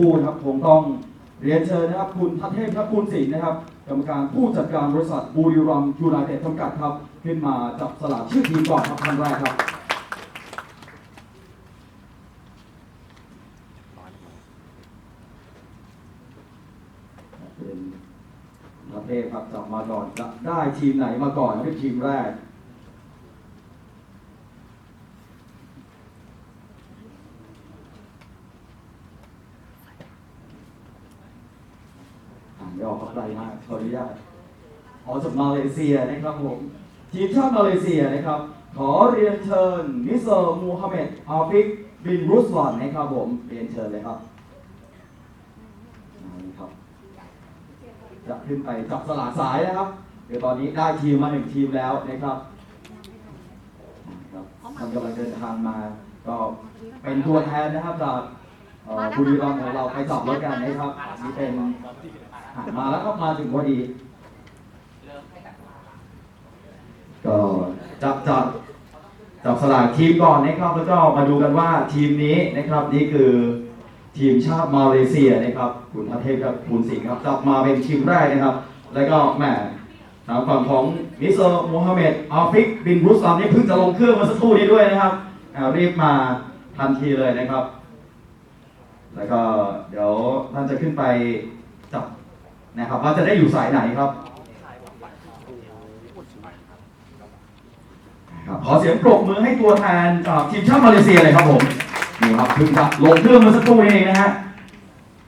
คู่นะครับคงต้องเรียนเชิญนะครับ คุณทัศเทพทัพคุณศิลป์นะครับ กรรมการผู้จัดการบริษัทบุรีรัมยูไนเต็ดจำกัดครับ ขึ้นมาจับสลากชื่อทีมก่อนครับท่านแรกครับเป็นประเภทครับจับมาก่อนจะได้ทีมไหนมาก่อนเป็นทีมแรก อ่านไม่ออกครับไรมากขออนุญาตขอจากมาเลเซียนะครับผมทีมชาติมาเลเซียนะครับ ขอเรียนเชิญมิสเตอร์มูฮัมหมัดอาฟิกบินรุสลันนะครับผมเรียนเชิญเลยครับนี่ครับ จะขึ้นไปจับสลากสายนะครับ เดี๋ยวตอนนี้ได้ทีมมาหนึ่งทีมแล้วนะครับครับท่านกำลังเดินทางมา ก็เป็นตัวแทนนะครับจากบุรีรัมย์ของเราไปจับรถกันนะครับนี่เป็น อะมาแล้วก็มาถึงพอดี ก็จับจับจับสลากทีมก่อนนะครับแล้วก็มาดูกันว่าทีมนี้นะครับนี่คือทีมชาติมาเลเซียนะครับคุณพระเทพกับคุณสิงห์ครับจับมาเป็นทีมแรกนะครับ แล้วก็แหมทางฝั่งของมิสเตอร์โมฮัมเหม็ดอาฟิกบินรุสลามนี่เพิ่งจะลงเครื่องมาสักครู่นี้ด้วยนะครับรีบมาทันทีเลยนะครับ แล้วก็เดี๋ยวท่านจะขึ้นไป นะครับว่าจะได้อยู่สายไหนครับขอเสียงปรบมือให้ตัวแทนจากทีมชาติมาเลเซียเลยครับผมนี่ครับเพิ่งจะลงเครื่องมาสักครู่นี้เองนะฮะ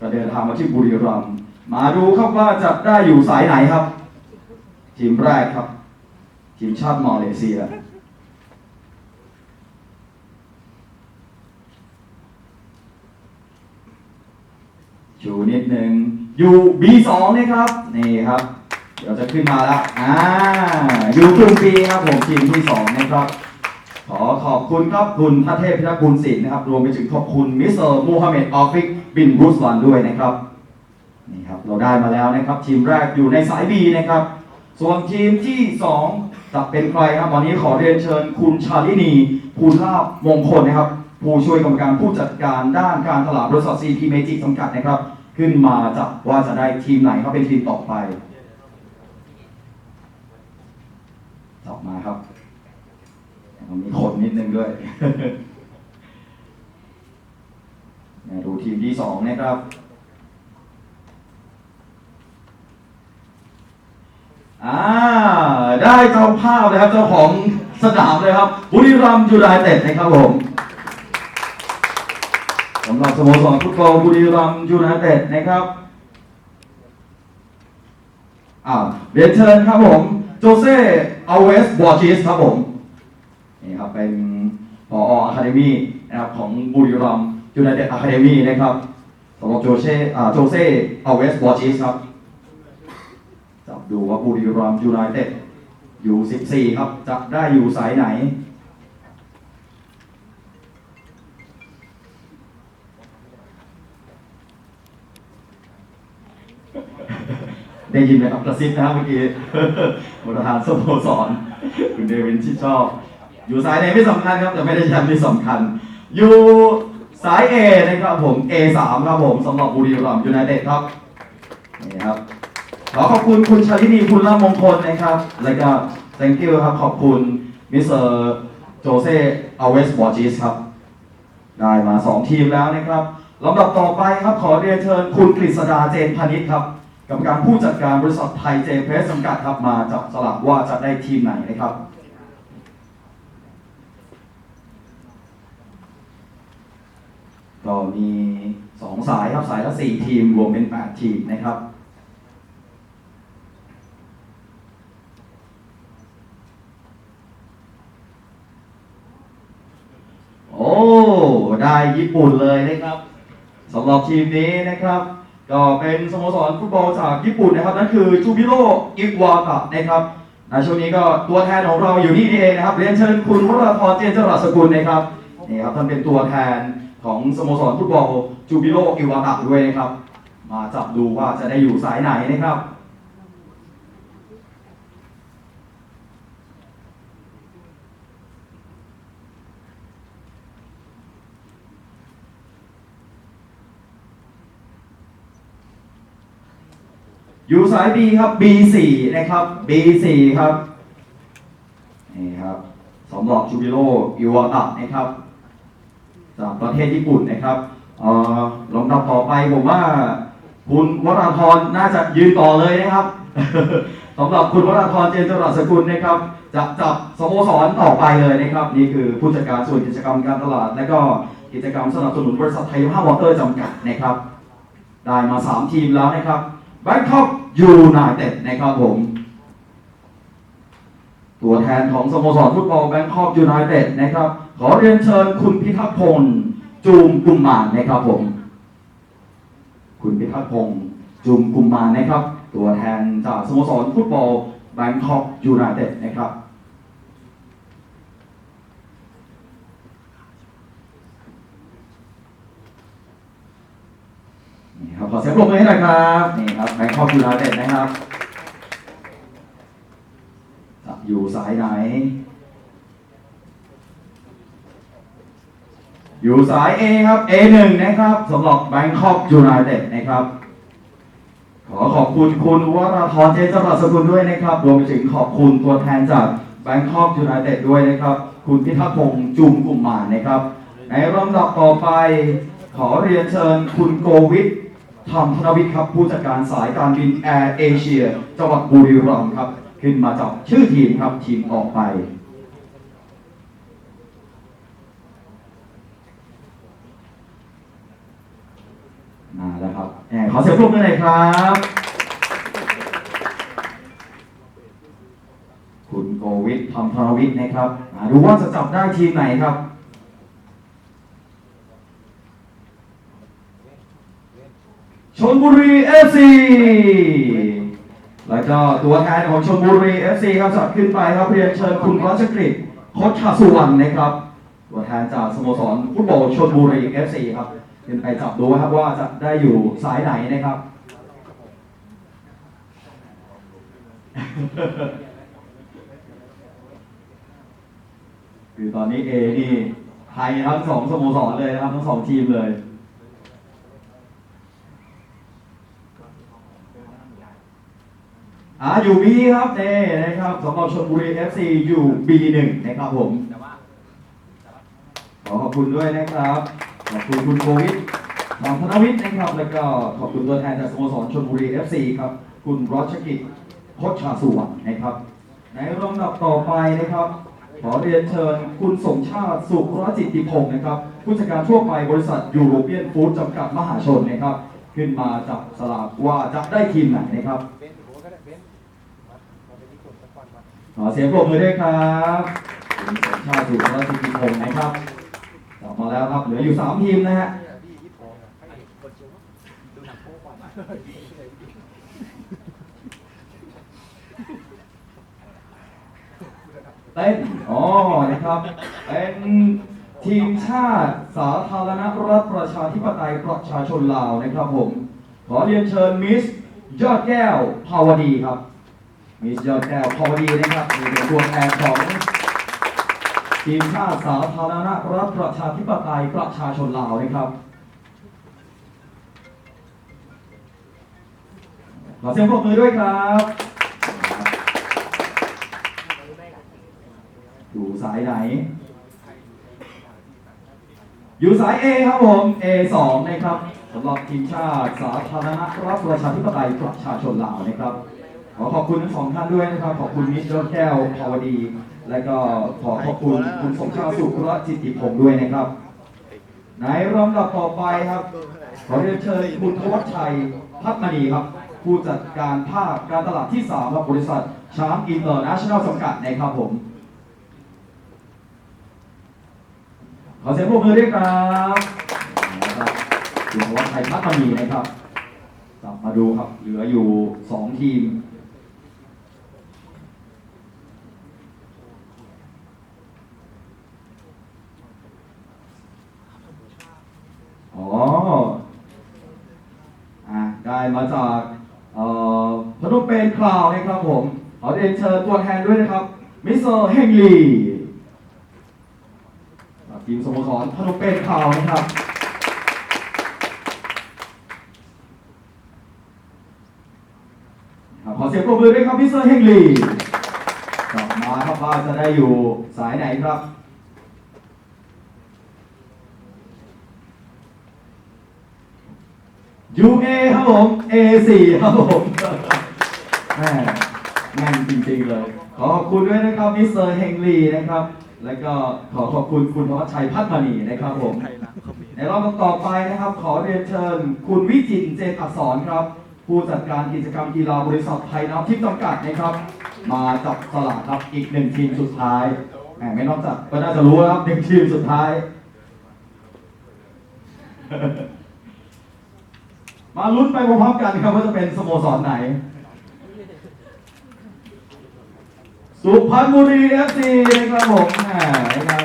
ก็เดินทางมาที่บุรีรัมย์มาดูครับว่าจะได้อยู่สายไหนครับ ทีมแรกครับ ทีมชาติมาเลเซียชูนิดนึง อยู่ B2 นะครับนี่ครับ เดี๋ยวจะขึ้นมาแล้วอ่าอยู่กลุ่มปีครับผมทีมที่สองนะครับขอขอบคุณครับคุณพระเทพพิทักษ์บุญศิลป์นะครับรวมไปถึงขอบคุณมิสเตอร์มูฮัมหมัดออฟิกบินรุสลันด้วยนะครับนี่ครับเราได้มาแล้วนะครับ ทีมแรกอยู่ในสาย B นะครับ ส่วนทีมที่สองจะเป็นใครครับวันนี้ขอเรียนเชิญคุณชาลินีภูลาภมงคลนะครับ ผู้ช่วยกรรมการผู้จัดการด้านการตลาดบริษัท CP Magic จำกัดนะครับ ขึ้นมาจับว่าจะได้ทีมไหนครับเป็นทีมต่อไปจับมาครับมีขนนิดนึงด้วยดูทีมที่สองนะครับอ่าได้เจ้าภาพนะครับเจ้าของสนามเลยครับบุรีรัมย์ยูไนเต็ดนะครับผม สำหรับสโมสรฟุตบอลบุรีรัมย์ยูไนเต็ดนะครับอ่าเรียนเชิญครับผม โจเซ่อเวสบอร์จิสครับผม นี่ครับ เป็นผออะคาเดมี่นะครับของบุรีรัมย์ยูไนเต็ดอะคาเดมี่นะครับสำหรับโจเซ่อ่าโจเซ่อเวสบอร์จิสครับจับดูว่าบุรีรัมย์ยูไนเต็ดอยู่ 14 ครับ จะได้อยู่สายไหน ได้ยินไหมครับกระซิบนะครับเมื่อกี้ประธานสโมสรคุณเดวินที่ชอบ อยู่สายไหนไม่สำคัญครับแต่ไม่ได้แชมป์ที่สำคัญ อยู่สาย A นะครับผม A3 ครับผมสำหรับบุรีรัมย์ยูไนเต็ดครับนี่ครับขอขอบคุณคุณชาลินีคุณล่ามงคลนะครับ แล้วก็ thank you ครับขอบคุณมิสเตอร์โจเซอเวสบอร์จิสครับ ได้มา 2 ทีมแล้วนะครับลำดับต่อไปครับขอเรียนเชิญคุณกฤษดาเจนพานิชครับ กรรมการผู้จัดการบริษัทไทยเจเพสจำกัดครับมาจับสลักว่าจะได้ทีมไหนนะครับก็มี 2 สายครับสายละ 4 ทีมรวมเป็น 8 ทีมนะครับโอ้ได้ญี่ปุ่นเลยนะครับสำหรับทีมนี้นะครับ ก็เป็นสโมสรฟุตบอลจากญี่ปุ่นนะครับ นั่นคือจูบิโรอิวาตะนะครับในช่วงนี้ก็ตัวแทนของเราอยู่นี่นี่เองนะครับเรียนเชิญคุณวราพรเจนจรัสสกุลนะครับนี่ครับท่านเป็นตัวแทนของสโมสรฟุตบอลจูบิโรอิวาตะด้วยนะครับ มาจับดูว่าจะได้อยู่สายไหนนะครับ อยู่สาย B ครับ B4 นะครับ B4 ครับ นี่ครับสำหรับชูบิโรอิวาตะนะครับจากประเทศญี่ปุ่นนะครับอ่อลำดับต่อไปผมว่า คุณวราธรน่าจะยืนต่อเลยนะครับสำหรับคุณวราธรเจนจรัสสกุลนะครับ จะจับสโมสรต่อไปเลยนะครับ นี่คือผู้จัดการส่วนกิจกรรมการตลาด และก็กิจกรรมสนับสนุนบริษัทไทยภาพวอเตอร์จำกัดนะครับ ได้มา 3 ทีมแล้วนะครับ แบงคอกยูไนเต็ดนะครับผม ตัวแทนของสโมสรฟุตบอลแบงคอกยูไนเต็ดนะครับ ขอเรียนเชิญคุณพิทักษ์พงศ์จูมกุมมานนะครับผม คุณพิทักษ์พงศ์จูมกุมมานนะครับ ตัวแทนจากสโมสรฟุตบอลแบงคอกยูไนเต็ดนะครับ นี่ครับข อเสียงปรบมือให้หน่อยครับนี่ครับแบงคอกยูไนเต็ดนะครับจะอยู่สายไหน อยู่สาย A ครับ A1 นะครับสำหรับแบงคอกยูไนเต็ดนะครับ ขอขอบคุณคุณวราธรเจนจรัสกุลด้วยนะครับรวมไปถึงขอบคุณตัวแทนจากแบงคอกยูไนเต็ดด้วยนะครับ คุณพิทักษ์พงศ์จุมกุมมานนะครับ ในลำดับต่อไปขอเรียนเชิญคุณโกวิท ธรรมธนวิทย์ครับ ผู้จัดการสายการบินแอร์เอเชียจังหวัดบุรีรัมย์ครับ ขึ้นมาจับชื่อทีมครับทีมต่อไปมาแล้วครับแหมขอเสียงปรบมือหน่อยครับ คุณโกวิทธรรมธนวิทย์นะครับมาดูว่าจะจับได้ทีมไหนครับ ช นบุรีเอฟซีแล้วก็ตัวแทนของชนบุรีเอฟซีครับจัดขึ้นไปครับเรียนเชิญคุณรัชกฤษโคชสุวรรณนะครับ ตัวแทนจากสโมสรฟุตบอลชนบุรีเอฟซีครับขึ้นไปจับดูครับว่าจะได้อยู่สายไหนนะครับคือตอนนี้เอนี่ไทยทั้งสองสโมสรเลยนะครับทั้งสองทีมเลย อ่าอยู่ B ครับเน่นะครับสำหรับชลบุรี FC อยู่ B1 นะครับผมขอขอบคุณด้วยนะครับขอบคุณคุณโควิดทางธนวิทย์นะครับ แล้วก็ขอบคุณตัวแทนจากสโมสรชลบุรี FC ครับ คุณรัชกิจโคชชาสุวรรณนะครับ ในลำดับต่อไปนะครับ ขอเรียนเชิญคุณสมชาติสุรจิตติพงศ์นะครับผู้จัดการทั่วไปบริษัทยูโรเปียนฟู้ดจำกัดมหาชนนะครับ ขึ้นมาจับสลากว่าจะได้ทีมไหนนะครับ ขอเสียงปรบมือด้วยครับชาติสุรจิตติพงศ์นะครับกลับมาแล้วครับเหลืออยู่3ทีมนะฮะเป๊ก่อนมาเต้นอ๋อนะครับเป็นทีมชาติสาธารณรัฐประชาธิปไตยประชาชนลาวนะครับผม ขอเรียนเชิญมิสยอดแก้วภาวดีครับ มิสยอดแก้วภาวดีนะครับนี่เป็นตัวแทนของทีมชาติสาธารณรัฐประชาธิปไตยประชาชนลาวนะครับขอเสียงปรบมือด้วยครับอยู่สายไหน อยู่สาย A ครับผม A2 นะครับสำหรับทีมชาติสาธารณรัฐประชาธิปไตยประชาชนลาวนะครับ ขอขอบคุณทั้งสองท่านด้วยนะครับ ขอบคุณมิสเตอร์แก้วภาวดี และก็ขอขอบคุณคุณสมชายสุขรจิตติพงศ์ด้วยนะครับในลำดับต่อไปครับ ขอเรียนเชิญคุณธวัชชัยพัฒมณีครับ ผู้จัดการภาคการตลาดที่3ครับบริษัทชามอินเตอร์เนชั่นแนลจำกัดนะครับผม ขอเสียงปรบมือด้วยครับนะครับคุณธวัชชัยพัฒมณีนะครับกลับมาดูครับ เหลืออยู่ 2 ทีม อ๋อ อะได้ มาจากพนมเปญคลาวนะครับผม ขอเรียนเชิญตัวแทนด้วยนะครับมิสเตอร์เฮงลีทีมสโมสรพนมเปญคลาวนะครับขอเสียงปรบมือด้วยครับพี่เซอร์เฮงลีกลับมาครับว่าจะได้อยู่สายไหนครับ UA ครับ ผม A4 ครับผมแม่แม่นจริงๆเลย ขอขอบคุณด้วยนะครับมิสเตอร์เฮงลีนะครับ แล้วก็ขอขอบคุณคุณธวัชชัยพัฒมณีนะครับผมในรอบต่อไปนะครับ ขอเรียนเชิญ คุณวิจิตเจนอักษรครับ ผู้จัดการกิจกรรมกีฬาบริษัทไทยน้ำทิพย์จำกัดนะครับ มาจับสลากครับอีกหนึ่งทีมสุดท้ายแหมไม่นอกจากก็น่าจะรู้แล้วครับหนึ่งทีมสุดท้าย มาลุ้นไปพร้อมๆกันครับว่าจะเป็นสโมสรไหน สุพรรณบุรีเอฟซีนะครับผมแหมนะครับ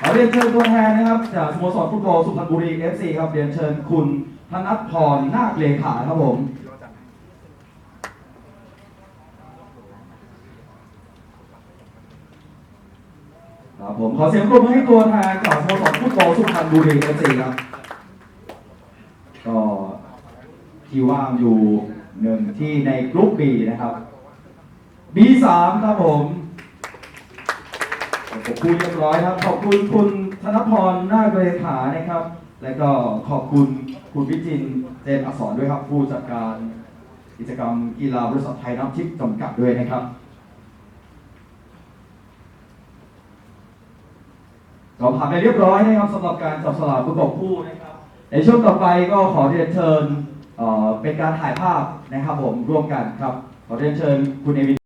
ขอเรียนเชิญตัวแทนนะครับ จากสโมสรฟุตบอลสุพรรณบุรีเอฟซีครับเรียนเชิญคุณธนัทพรนาคเลขาครับผมครับผมขอเสียงปรบมือให้ตัวแทนจากสโมสรฟุตบอลสุพรรณบุรีเอฟซีครับ ก็ ที่ว่างอยู่หนึ่งที่ในกรุ๊ปบีนะครับ B3 ครับผมขอบคุณเรียบร้อยครับ ขอบคุณคุณธนพรนาคเลขานะครับ และก็ขอบคุณคุณวิจินทร์เจนอักษรด้วยครับ ผู้จัดการกิจกรรมกีฬาบริษัทไทยน้ำทิพย์จำกัดด้วยนะครับก็ผ่านไปเรียบร้อยนะครับสำหรับการจับสลากประกบคู่นะครับในช่วงต่อไปก็ขอเรียนเชิญ เป็นการถ่ายภาพนะครับผมร่วมกันครับขอเรียนเชิญคุณเอวิน